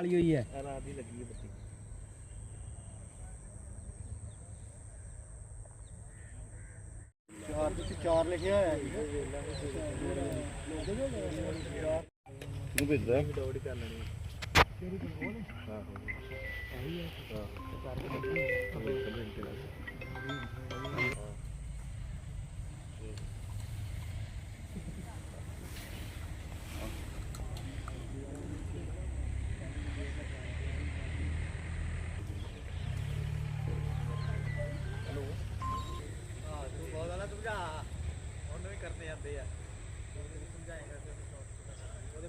ਵਾਲੀ ਹੋਈ ਹੈ। ਰਾਤ ਦੀ ਲੱਗੀ ਹੈ ਬੱਤੀ। ਚਾਰ ਵਿੱਚ ਚਾਰ ਲਿਖਿਆ ਹੋਇਆ ਨੂੰ ਭੇਜਦਾ ਡਾਊਟ ਕਰ ਲੈਣੀ ਬਹੁਤ ਉਹਨੂੰ ਜਾਂਦੇ ਆ। ਸਮਝਾਏਗਾ ਉਹਦੇ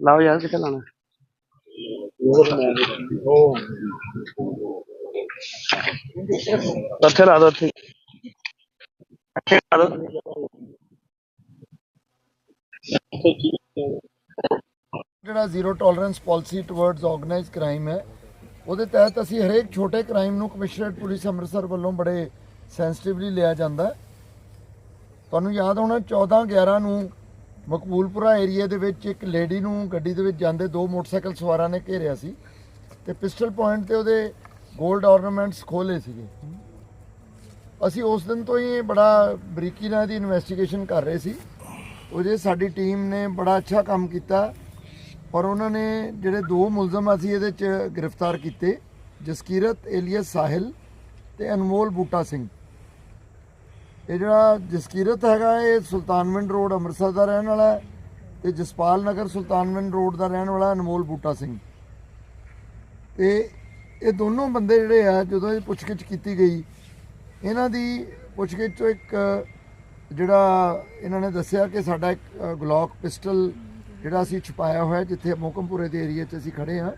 ਲਾਓ ਯਾਰ ਕਿੱਥੇ ਲਾਣਾ ਉੱਥੇ ਲਾ ਦੋ ਉੱਥੇ। ਇੱਥੇ ਲਾ ਦੋ। ਜਿਹੜਾ zero tolerance policy towards organised crime ਹੈ, ਉਹਦੇ ਤਹਿਤ ਅਸੀਂ ਹਰੇਕ ਛੋਟੇ ਕ੍ਰਾਈਮ ਨੂੰ ਕਮਿਸ਼ਨਰੇਟ ਪੁਲਿਸ ਅੰਮ੍ਰਿਤਸਰ ਵੱਲੋਂ ਬੜੇ ਸੈਂਸਿਟਿਵਲੀ ਲਿਆ ਜਾਂਦਾ ਤੁਹਾਨੂੰ ਯਾਦ ਹੋਣਾ 14 11 ਨੂੰ ਮਕਬੂਲਪੁਰਾ ਏਰੀਆ ਦੇ ਵਿੱਚ ਇੱਕ ਲੇਡੀ ਨੂੰ ਗੱਡੀ ਦੇ ਵਿੱਚ ਜਾਂਦੇ ਦੋ ਮੋਟਰਸਾਈਕਲ ਸਵਾਰਾਂ ਨੇ ਘੇਰਿਆ ਸੀ ਤੇ ਪਿਸਟਲ ਪੁਆਇੰਟ ਤੇ ਉਹਦੇ 골ਡ ornaments ਖੋਲੇ ਸੀਗੇ। ਅਸੀਂ ਉਸ ਦਿਨ ਤੋਂ ਹੀ ਬੜਾ ਬਰੀਕੀ ਨਾਲ ਇਹਦੀ ਇਨਵੈਸਟੀਗੇਸ਼ਨ ਕਰ ਰਹੇ ਸੀ। ਉਹਦੇ ਸਾਡੀ ਟੀਮ ਨੇ ਬੜਾ ਅੱਛਾ ਕੰਮ ਕੀਤਾ ਔਰ ਉਹਨਾਂ ਨੇ ਜਿਹੜੇ ਦੋ ਮੁਲਜ਼ਮ ਅਸੀਂ ਇਹਦੇ ਚ ਗ੍ਰਿਫਤਾਰ ਕੀਤੇ, ਜਸਕੀਰਤ, ਏਲੀਅਸ ਸਾਹਿਲ ਤੇ ਅਨਮੋਲ ਬੂਟਾ ਸਿੰਘ। ਇਹ ਜਿਹੜਾ ਜਸਕੀਰਤ ਹੈਗਾ ਇਹ ਸੁਲਤਾਨਵਿੰਡ ਰੋਡ ਅੰਮ੍ਰਿਤਸਰ ਦਾ ਰਹਿਣ ਵਾਲਾ ਹੈ ਤੇ ਜਸਪਾਲ ਨਗਰ ਸੁਲਤਾਨਵਿੰਡ ਰੋਡ ਦਾ ਰਹਿਣ ਵਾਲਾ ਅਨਮੋਲ ਬੂਟਾ ਸਿੰਘ। ਤੇ ਇਹ ਦੋਨੋਂ ਬੰਦੇ ਜਿਹੜੇ ਆ ਜਦੋਂ ਇਹ ਪੁੱਛਗਿੱਛ ਕੀਤੀ ਗਈ ਇਹਨਾਂ ਦੀ ਪੁੱਛਗਿੱਛ ਚੋਂ ਇੱਕ ਜਿਹੜਾ ਇਹਨਾਂ ਨੇ ਦੱਸਿਆ ਕਿ ਸਾਡਾ ਇੱਕ ਅ, ਗਲੌਕ ਪਿਸਟਲ ਜਿਹੜਾ ਅਸੀਂ ਛੁਪਾਇਆ ਹੋਇਆ ਜਿੱਥੇ ਮੋਕਮਪੁਰੇ ਦੇ ਏਰੀਆ 'ਚ ਅਸੀਂ ਖੜੇ ਹਾਂ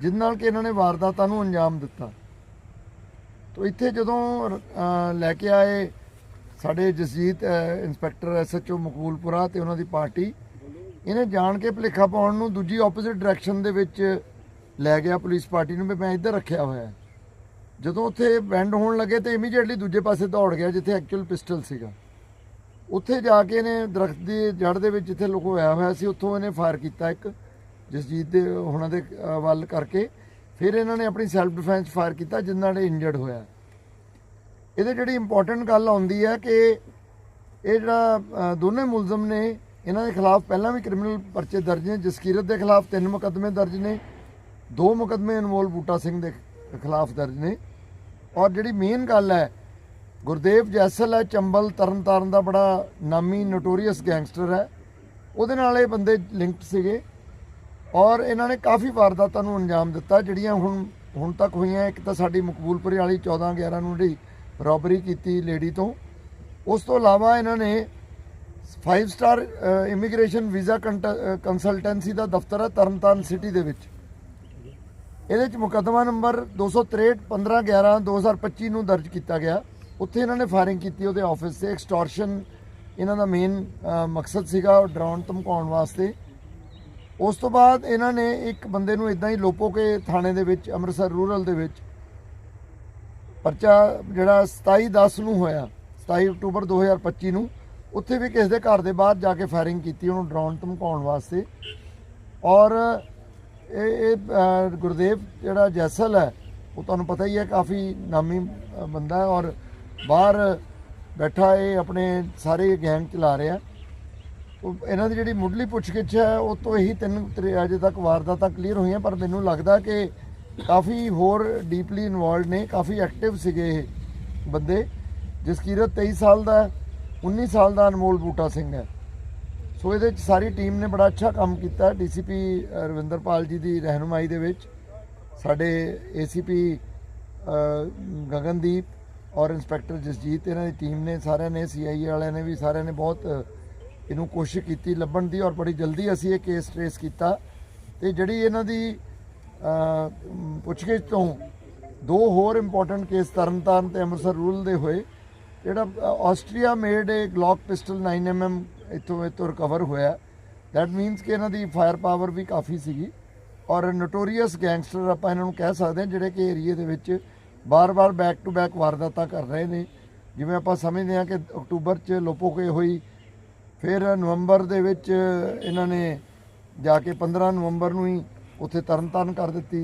ਜਿਸ ਨਾਲ ਕਿ ਇਹਨਾਂ ਨੇ ਵਾਰਦਾਤਾਂ ਨੂੰ ਅੰਜਾਮ ਦਿੱਤਾ। ਤੋ ਇੱਥੇ ਜਦੋਂ ਲੈ ਕੇ ਆਏ ਸਾਡੇ ਜਸਜੀਤ ਅ, ਇੰਸਪੈਕਟਰ ਐਸਐਚਓ ਮਕਬੂਲਪੁਰਾ ਤੇ ਉਹਨਾਂ ਦੀ ਪਾਰਟੀ ਇਹਨੇ ਜਾਣ ਕੇ ਭੁਲੇਖਾ ਪਾਉਣ ਨੂੰ ਦੂਜੀ ਆਪੋਜ਼ਿਟ ਡਾਇਰੈਕਸ਼ਨ ਦੇ ਵਿੱਚ ਲੈ ਗਿਆ ਪੁਲਿਸ ਪਾਰਟੀ ਨੂੰ ਵੀ ਮੈਂ ਇੱਧਰ ਰੱਖਿਆ ਹੋਇਆ। ਜਦੋਂ ਉੱਥੇ ਬੈਂਡ ਹੋਣ ਲੱਗੇ ਤੇ ਇਮੀਡੀਏਟਲੀ ਦੂਜੇ ਪਾਸੇ ਦੌੜ ਗਿਆ ਜਿੱਥੇ ਐਕਚੁਅਲ ਪਿਸਟਲ ਸੀਗਾ। ਉੱਥੇ ਜਾ ਕੇ ਇਹਨੇ ਦਰਖਤ ਦੀ ਜੜ ਦੇ ਵਿੱਚ ਜਿੱਥੇ ਲੁਕੋਇਆ ਹੋਇਆ ਸੀ ਉੱਥੋਂ ਇਹਨੇ ਫਾਇਰ ਕੀਤਾ ਇੱਕ ਜਸਜੀਤ ਦੇ ਉਹਨਾਂ ਦੇ ਵੱਲ ਕਰਕੇ। ਫਿਰ ਇਹਨਾਂ ਨੇ ਆਪਣੀ ਸੈਲਫ ਡਿਫੈਂਸ ਫਾਇਰ ਕੀਤਾ ਜਿਸ ਨੇ ਇੰਜਰਡ ਹੋਇਆ। ਇਹਦੇ ਜਿਹੜੀ ਇੰਪੋਰਟੈਂਟ ਗੱਲ ਆਉਂਦੀ ਹੈ ਕਿ ਇਹ ਜਿਹੜਾ ਦੋਨੇ ਮੁਲਜ਼ਮ ਨੇ, ਇਹਨਾਂ ਦੇ ਖਿਲਾਫ ਪਹਿਲਾਂ ਵੀ ਕ੍ਰਿਮੀਨਲ ਪਰਚੇ ਦਰਜ ਨੇ, ਜਸਕੀਰਤ ਦੇ ਖਿਲਾਫ ਤਿੰਨ ਮੁਕੱਦਮੇ ਦਰਜ ਨੇ, ਦੋ ਮੁਕੱਦਮੇ ਅਨਮੋਲ ਬੂਟਾ ਸਿੰਘ ਦੇ ਖਿਲਾਫ ਦਰਜ ਨੇ। ਔਰ ਜਿਹੜੀ ਮੇਨ ਗੱਲ ਹੈ, ਗੁਰਦੇਵ ਜੈਸਲ ਹੈ, ਚੰਬਲ ਤਰਨਤਾਰਨ ਦਾ ਬੜਾ ਨਾਮੀ ਨੋਟੋਰੀਅਸ ਗੈਂਗਸਟਰ ਹੈ। ਉਹਦੇ ਨਾਲ ਇਹ ਬੰਦੇ ਲਿੰਕਡ ਸੀਗੇ। ਔਰ ਇਹਨਾਂ ਨੇ ਕਾਫੀ ਵਾਰਦਾਤਾਂ ਨੂੰ ਅੰਜਾਮ ਦਿੱਤਾ, ਜਿਹੜੀਆਂ ਹੁਣ ਹੁਣ ਤੱਕ ਹੋਈਆਂ। ਇੱਕ ਤਾਂ ਸਾਡੀ ਮਕਬੂਲਪੁਰੇ ਵਾਲੀ 14 11 ਨੂੰ ਜਿਹੜੀ ਰੋਬਰੀ ਕੀਤੀ ਲੇਡੀ ਤੋਂ। ਉਸ ਤੋਂ ਇਲਾਵਾ ਇਹਨਾਂ ਨੇ 5 ਸਟਾਰ ਇਮੀਗ੍ਰੇਸ਼ਨ ਵੀਜ਼ਾ ਕੰਸਲਟੈਂਸੀ ਦਾ ਦਫ਼ਤਰ ਹੈ ਤਰਨਤਾਰਨ ਸਿਟੀ ਦੇ ਵਿੱਚ। ਇਹਦੇ ਚ ਮੁਕੱਦਮਾ ਨੰਬਰ 263 15 11 2025 ਨੂੰ ਦਰਜ ਕੀਤਾ ਗਿਆ। ਉੱਥੇ ਇਹਨਾਂ ਨੇ ਫਾਇਰਿੰਗ ਕੀਤੀ ਉਹਦੇ ਆਫਿਸ ਤੇ। ਐਕਸਟੋਰਸ਼ਨ ਇਹਨਾਂ ਦਾ ਮੇਨ ਮਕਸਦ ਸੀਗਾ ਉਹ ਡਰਾਉਣ ਧਮਕਾਉਣ ਵਾਸਤੇ। ਉਸ ਤੋਂ ਬਾਅਦ ਇਹਨਾਂ ਨੇ ਇੱਕ ਬੰਦੇ ਨੂੰ ਇਦਾਂ ਹੀ ਲੋਪੋ ਕੇ ਥਾਣੇ ਦੇ ਵਿੱਚ, ਅੰਮ੍ਰਿਤਸਰ ਰੂਰਲ ਦੇ ਵਿੱਚ ਪਰਚਾ ਜਿਹੜਾ 27 10 ਨੂੰ ਹੋਇਆ 27 ਅਕਤੂਬਰ 2025 ਨੂੰ, ਉੱਥੇ ਵੀ ਕਿਸੇ ਦੇ ਘਰ ਦੇ ਬਾਹਰ ਜਾ ਕੇ ਫਾਇਰਿੰਗ ਕੀਤੀ, ਉਹਨੂੰ ਡਰਾਉਣ, ਧਮਕਾਉਣ ਵਾਸਤੇ। ਔਰ ਇਹ ਇਹ ਗੁਰਦੇਵ ਜਿਹੜਾ ਜੈਸਲ ਹੈ, ਉਹ ਤੁਹਾਨੂੰ ਪਤਾ ਹੀ ਹੈ, ਕਾਫੀ ਨਾਮੀ ਬੰਦਾ ਹੈ ਔਰ ਬਾਹਰ ਬੈਠਾ ਇਹ ਆਪਣੇ ਸਾਰੇ ਗੈਂਗ ਚਲਾ ਰਿਹਾ। ਇਹਨਾਂ ਦੀ ਜਿਹੜੀ ਮੁੱਢਲੀ ਪੁੱਛਗਿੱਛ ਹੈ, ਉਹ ਤੋਂ ਇਹੀ ਤਿੰਨ ਤਰੇ- ਅਜੇ ਤੱਕ ਵਾਰਦਾਤਾਂ ਕਲੀਅਰ ਹੋਈਆਂ, ਪਰ ਮੈਨੂੰ ਲੱਗਦਾ ਕਿ ਕਾਫੀ ਹੋਰ ਡੀਪਲੀ ਇਨਵੋਲਡ ਨੇ, ਕਾਫੀ ਐਕਟਿਵ ਸੀਗੇ ਇਹ ਬੰਦੇ ਜਸਕੀਰਤ 23 ਸਾਲ ਦਾ ਹੈ 19 ਸਾਲ ਦਾ ਅਨਮੋਲ ਬੂਟਾ ਸਿੰਘ ਹੈ। ਸੋ ਇਹਦੇ ਵਿੱਚ ਸਾਰੀ ਟੀਮ ਨੇ ਬੜਾ ਅੱਛਾ ਕੰਮ ਕੀਤਾ ਡੀਸੀਪੀ ਰਵਿੰਦਰਪਾਲ ਜੀ ਦੀ ਰਹਿਨੁਮਾਈ ਦੇ ਵਿੱਚ। ਸਾਡੇ ਏਸੀਪੀ ਗਗਨਦੀਪ ਔਰ ਇੰਸਪੈਕਟਰ ਜਸਜੀਤ, ਇਹਨਾਂ ਦੀ ਟੀਮ ਨੇ, ਸਾਰਿਆਂ ਨੇ ਸੀਆਈਏ ਵਾਲਿਆਂ ਨੇ ਵੀ, ਸਾਰਿਆਂ ਨੇ ਬਹੁਤ ਇਹਨੂੰ ਕੋਸ਼ਿਸ਼ ਕੀਤੀ, ਲੱਭਣ ਦੀ ਔਰ ਬੜੀ ਜਲਦੀ ਅਸੀਂ ਇਹ ਕੇਸ ਟ੍ਰੇਸ ਕੀਤਾ। ਤੇ ਜਿਹੜੀ ਇਹਨਾਂ ਦੀ ਪੁੱਛਗਿੱਛ ਤੋਂ ਦੋ ਹੋਰ ਇੰਪੋਰਟੈਂਟ ਕੇਸ ਤਰਨਤਾਰਨ ਤੇ ਅੰਮ੍ਰਿਤਸਰ ਰੂਰਲ ਦੇ ਹੋਏ, ਜਿਹੜਾ Austria made a Glock pistol 9mm ਇੱਥੋਂ ਇੱਥੋਂ ਰਿਕਵਰ ਹੋਇਆ। ਦੈਟ ਮੀਨਸ ਕਿ ਇਹਨਾਂ ਦੀ ਫਾਇਰ ਪਾਵਰ ਵੀ ਕਾਫੀ ਸੀਗੀ। ਔਰ ਨੋਟੋਰੀਅਸ ਗੈਂਗਸਟਰ ਆਪਾਂ ਇਹਨਾਂ ਨੂੰ ਕਹਿ ਸਕਦੇ ਹਾਂ, ਜਿਹੜੇ ਕਿ ਏਰੀਏ ਦੇ ਵਿੱਚ ਬਾਰ-ਬਾਰ ਬੈਕ ਟੂ ਬੈਕ ਵਾਰਦਾਤਾਂ ਕਰ ਰਹੇ ਨੇ। ਜਿਵੇਂ ਆਪਾਂ ਸਮਝਦੇ ਹਾਂ ਕਿ ਅਕਤੂਬਰ 'ਚ ਲੋਪੋਕੇ ਹੋਈ ਫਿਰ ਨਵੰਬਰ ਦੇ ਵਿੱਚ ਇਹਨਾਂ ਨੇ ਜਾ ਕੇ 15 ਨਵੰਬਰ ਨੂੰ ਹੀ ਉੱਥੇ ਤਰਨਤਾਰਨ ਕਰ ਦਿੱਤੀ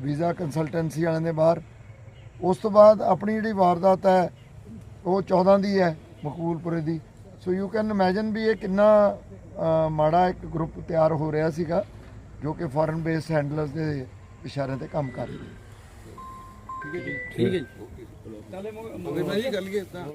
ਵੀਜ਼ਾ ਕੰਸਲਟੈਂਸੀ ਵਾਲਿਆਂ ਦੇ ਬਾਹਰ। ਉਸ ਤੋਂ ਬਾਅਦ ਆਪਣੀ ਜਿਹੜੀ ਵਾਰਦਾਤ ਹੈ ਉਹ 14 ਦੀ ਹੈ ਮਕਬੂਲਪੁਰੇ ਦੀ। ਸੋ ਯੂ ਕੈਨ ਇਮੇਜਿਨ ਵੀ ਇਹ ਕਿੰਨਾ ਮਾੜਾ ਇੱਕ ਗਰੁੱਪ ਤਿਆਰ ਹੋ ਰਿਹਾ ਸੀਗਾ ਜੋ ਕਿ ਫੋਰਨ ਬੇਸਡ ਹੈਂਡਲਰਸ ਦੇ ਇਸ਼ਾਰੇ ਤੇ ਕੰਮ ਕਰ ਰਹੇ ਠੀਕ ਹੈ ਜੀ। ਚੱਲੇ ਮੋਗੇ ਭਾਈ ਗੱਲ ਕੀ ਤਾਂ